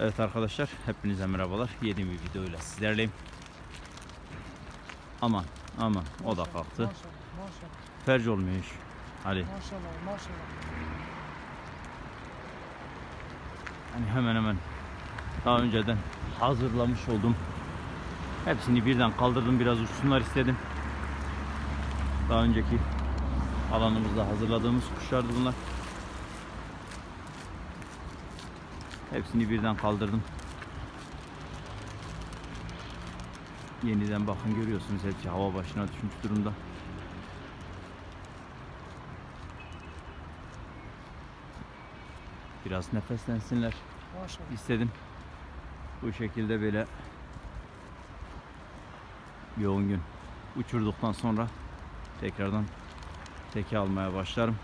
Evet arkadaşlar hepinize merhabalar. Yeni bir videoyla sizlerleyim. Aman aman o da kalktı. Maşallah, maşallah, Ferci olmuyor iş. Ali. maşallah, maşallah. Hani hemen hemen daha önceden hazırlamış oldum. Hepsini birden kaldırdım. Biraz uçsunlar istedim. Daha önceki alanımızda hazırladığımız kuşlardı bunlar. Hepsini birden kaldırdım. Yeniden bakın görüyorsunuz hepsi hava başına düşmüş durumda. Biraz nefeslensinler Maşallah. istedim. Bu şekilde böyle 10 gün uçurduktan sonra tekrardan teke almaya başlarım.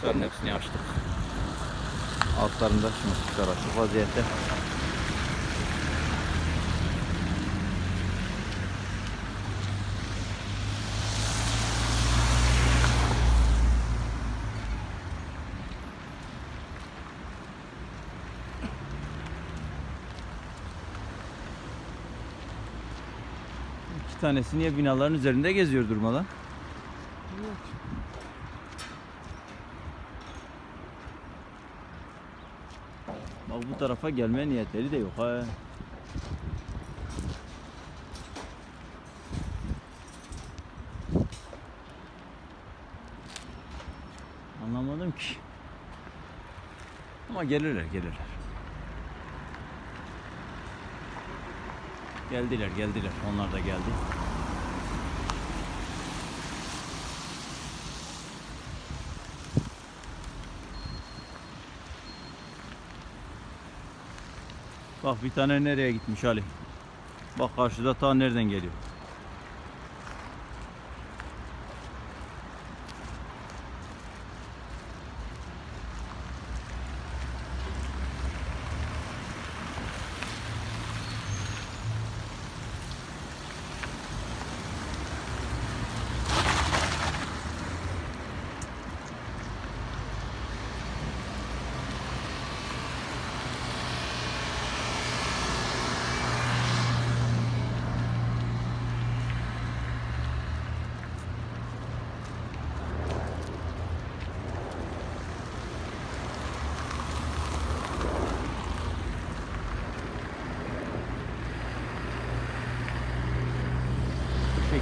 Kuşların hepsini açtık. Altlarında şimdi kuşlar açık vaziyette. İki tanesi niye binaların üzerinde geziyor durmadan? Evet. Bak bu tarafa gelme niyetleri de yok ha. Anlamadım ki. Ama gelirler gelirler. Geldiler geldiler. Onlar da geldi. Bak bir tane nereye gitmiş Ali. Bak karşıda ta nereden geliyor.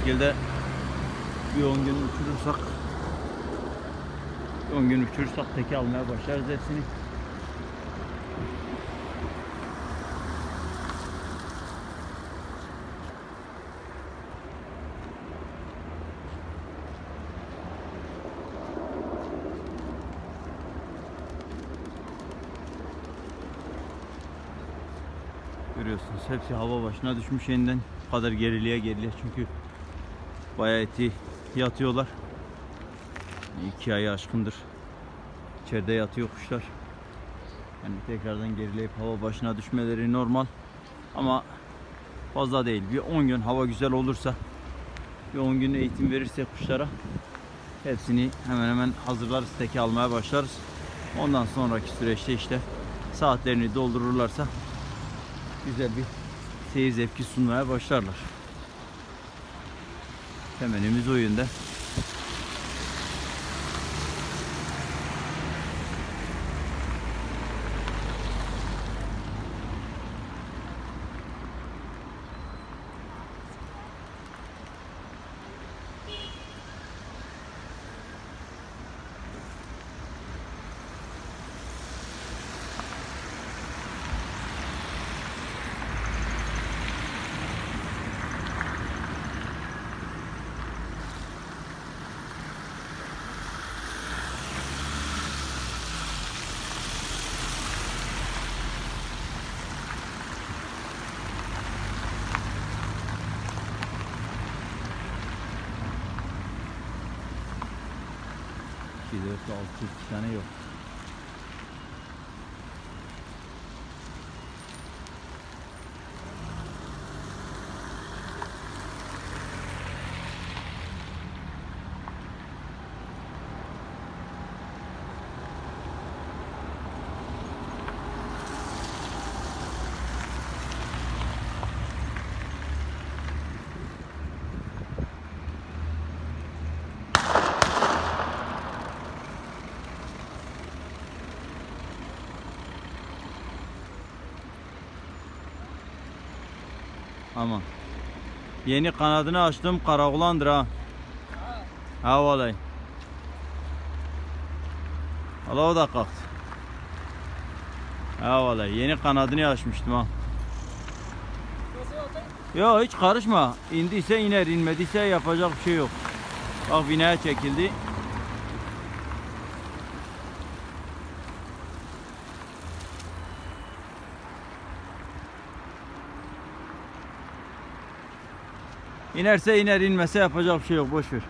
Şekilde bir 10 gün uçurursak 10 gün uçurursak teke almaya başlarız hepsini. Görüyorsunuz hepsi hava başına düşmüş yeniden. Bu kadar geriliğe geriliğe çünkü bayağı eti yatıyorlar. İki ayı aşkındır. İçeride yatıyor kuşlar. Yani tekrardan gerileyip hava başına düşmeleri normal. Ama fazla değil. Bir 10 gün hava güzel olursa bir 10 gün eğitim verirse kuşlara hepsini hemen hemen hazırlarız. Teke almaya başlarız. Ondan sonraki süreçte işte saatlerini doldururlarsa güzel bir seyir zevki sunmaya başlarlar. Temelimiz o yönde. Dört, altı, tane yok. Aman. Yeni kanadını açtım karakolandır ha. Ha vallahi. Allah o da kalktı. Ha vallahi yeni kanadını açmıştım ha. Yok hiç karışma. İndiyse iner, inmediyse yapacak bir şey yok. Bak binaya çekildi. İnerse iner, inmese yapacak bir şey yok. Boş ver.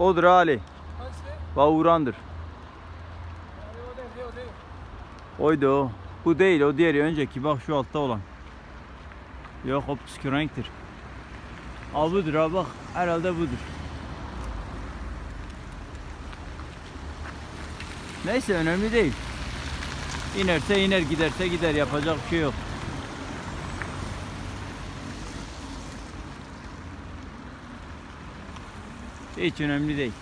Odur Ali. Bavurandır. Oydu o. Bu değil o diğeri önceki bak şu altta olan. Yok o püskürenktir. Al budur ha bak herhalde budur. Neyse önemli değil. İnerse iner giderse gider yapacak bir şey yok. Hiç önemli değil.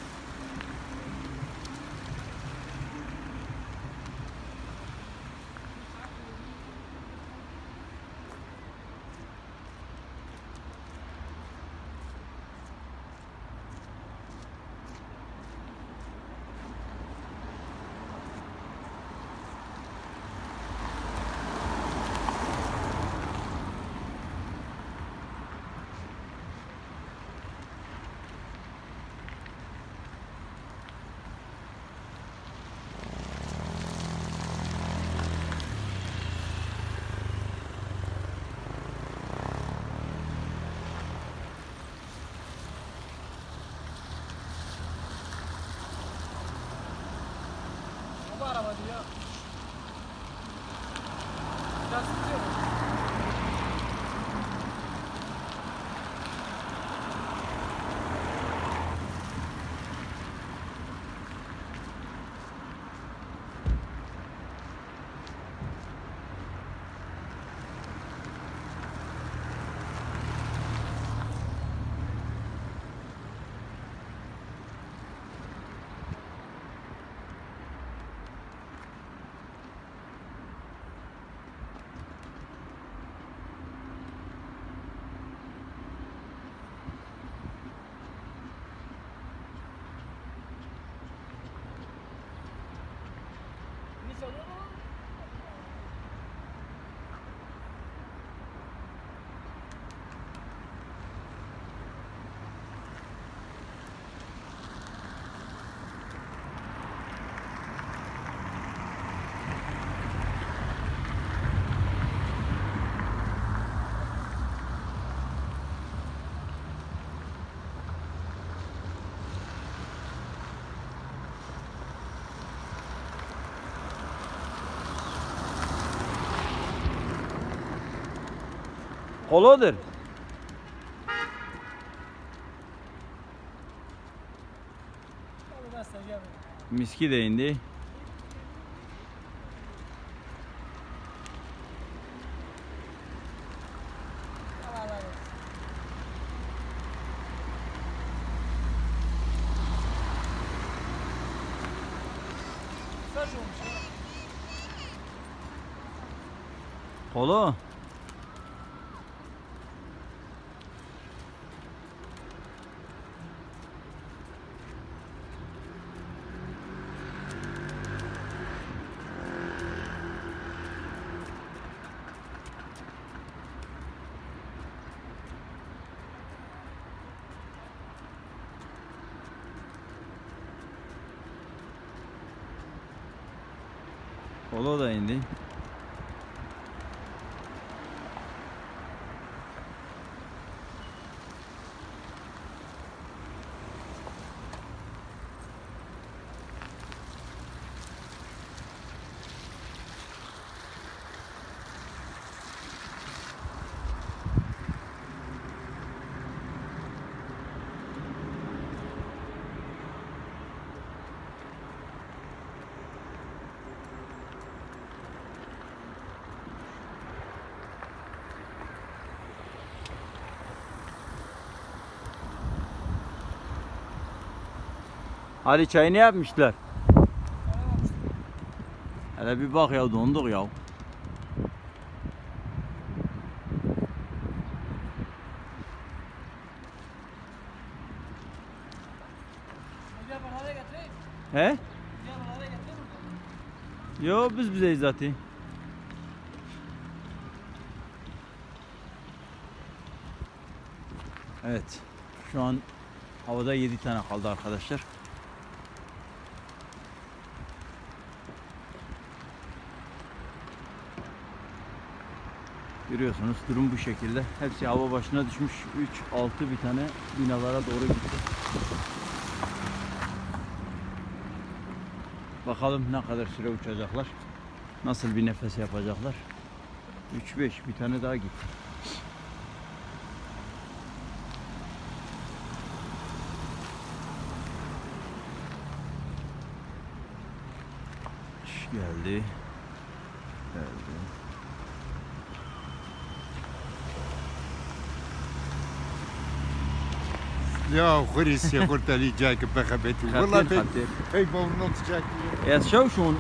O da araba değil ya. Biraz tutuyor. Ne çalıyor mu? Kolodur. Miski de indi. Kolo. Polo da indi. Hadi çayı ne yapmışlar? Hele bir bak ya donduk ya. He? Yo biz bizeyiz zaten. Evet. Şu an havada 7 tane kaldı arkadaşlar. Görüyorsunuz durum bu şekilde. Hepsi hava başına düşmüş. 3 6 bir tane binalara doğru gitti. Bakalım ne kadar süre uçacaklar. Nasıl bir nefes yapacaklar. 3-5 bir tane daha gitti. Geldi. يا خريس يا قلت لي جاك بخبتي والله خطير بي- خطير هي بونوت جاك Ya şov şun.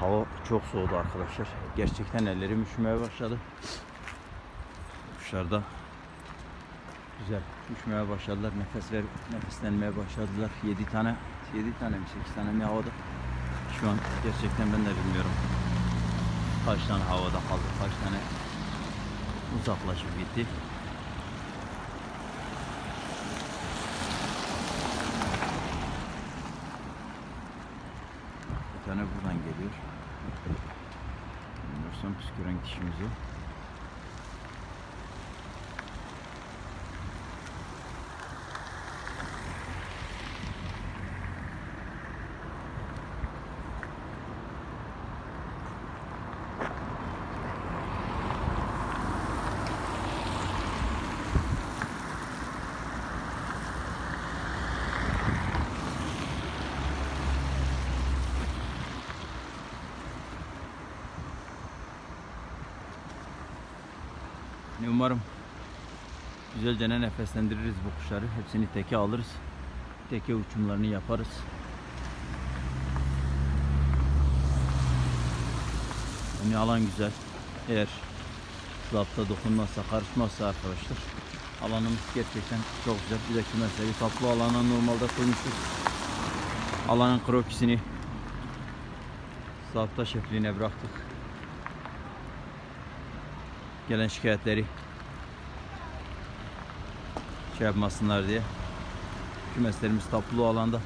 Hava çok soğudu arkadaşlar. Gerçekten ellerim üşümeye başladı. Kuşlar da güzel üşümeye başladılar. Nefesler nefeslenmeye başladılar. 7 tane 7 tane mi 8 tane mi havada? Şu an gerçekten ben de bilmiyorum. Kaç tane havada kaldı, kaç tane uzaklaşıp gitti. Bir tane buradan geliyor. Bilmiyorsam püsküren kişimiz umarım güzelce ne nefeslendiririz bu kuşları. Hepsini teke alırız. Teke uçumlarını yaparız. Yani alan güzel. Eğer zapta dokunmazsa, karışmazsa arkadaşlar alanımız gerçekten çok güzel. Bir de kümesleri kaplı alana normalde koymuştuk. Alanın krokisini zapta şefliğine bıraktık. Gelen şikayetleri şey yapmasınlar diye. Kümeslerimiz tapulu alanda.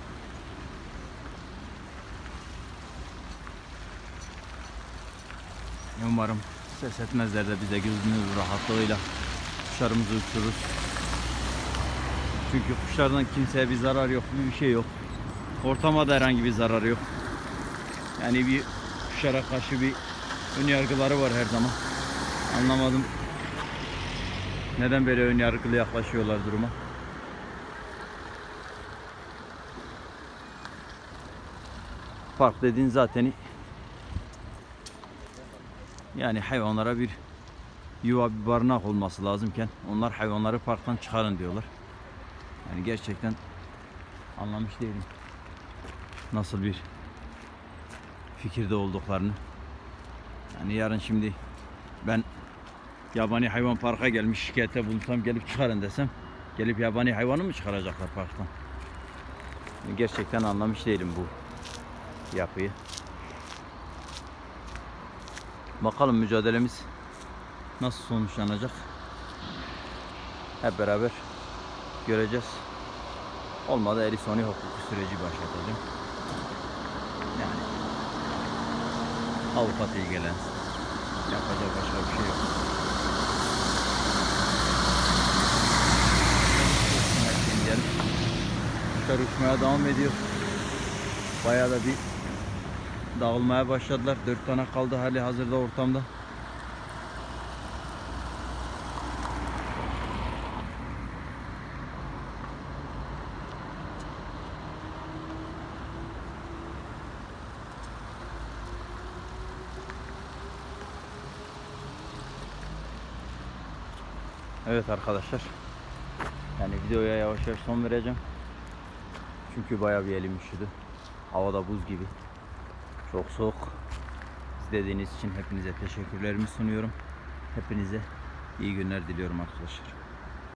Umarım ses etmezler de bize gözünün rahatlığıyla kuşlarımızı uçururuz. Çünkü kuşlardan kimseye bir zarar yok, bir şey yok. Ortama da herhangi bir zarar yok. Yani bir kuşlara karşı bir ön yargıları var her zaman. Anlamadım. Neden böyle ön yargılı yaklaşıyorlar duruma? Park dediğin zaten yani hayvanlara bir yuva bir barınak olması lazımken onlar hayvanları parktan çıkarın diyorlar. Yani gerçekten anlamış değilim. Nasıl bir fikirde olduklarını. Yani yarın şimdi ben yabani hayvan parka gelmiş şikayette bulunsam gelip çıkarın desem gelip yabani hayvanı mı çıkaracaklar parktan? Gerçekten anlamış değilim bu yapıyı. Bakalım mücadelemiz nasıl sonuçlanacak. hep beraber göreceğiz. Olmadı Erisoni hukuki süreci başlatacağım. Yani avukat ilgilensin. Yapacak başka bir şey yok. Evet, diyelim. Kuşlar uçmaya devam ediyor. Bayağı da bir dağılmaya başladılar. Dört tane kaldı hali hazırda ortamda. Evet arkadaşlar. Yani videoya yavaş yavaş son vereceğim. Çünkü bayağı bir elim üşüdü. Havada buz gibi. Çok soğuk. İzlediğiniz için hepinize teşekkürlerimi sunuyorum. Hepinize iyi günler diliyorum arkadaşlar.